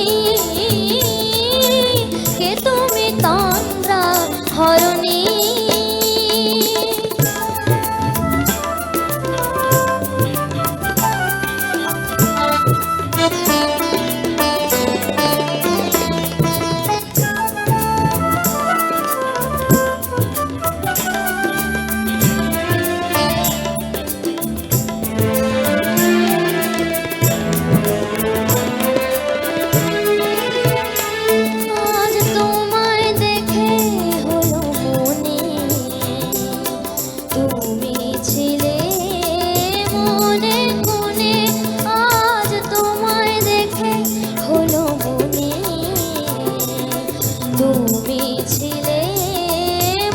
assim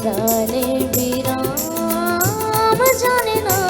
প্রাণের বিরাম জানে না